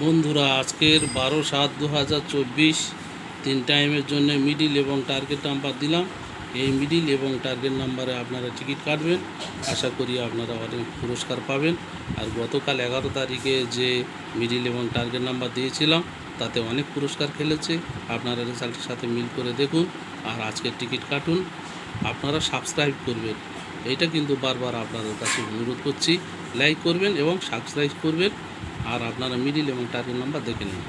বন্ধুরা, আজকের বারো সাত দু হাজার চব্বিশ তিন টাইমের জন্য মিডিল এবং টার্গেট নাম্বার দিলাম। এই মিডিল এবং টার্গেট নাম্বারে আপনারা টিকিট কাটবেন। আশা করি আপনারা অনেক পুরস্কার পাবেন। আর গতকাল এগারো তারিখে যে মিডিল এবং টার্গেট নাম্বার দিয়েছিলাম, তাতে অনেক পুরস্কার খেলেছে। আপনারা রেজাল্টের সাথে মিল করে দেখুন আর আজকের টিকিট কাটুন। আপনারা সাবস্ক্রাইব করবেন। এইটা কিন্তু বারবার আপনাদের কাছে অনুরোধ করছি। লাইক করবেন এবং সাবস্ক্রাইব করবেন। আর আপনারা মিডিল এবং টার্গেট নাম্বার দেখে নিন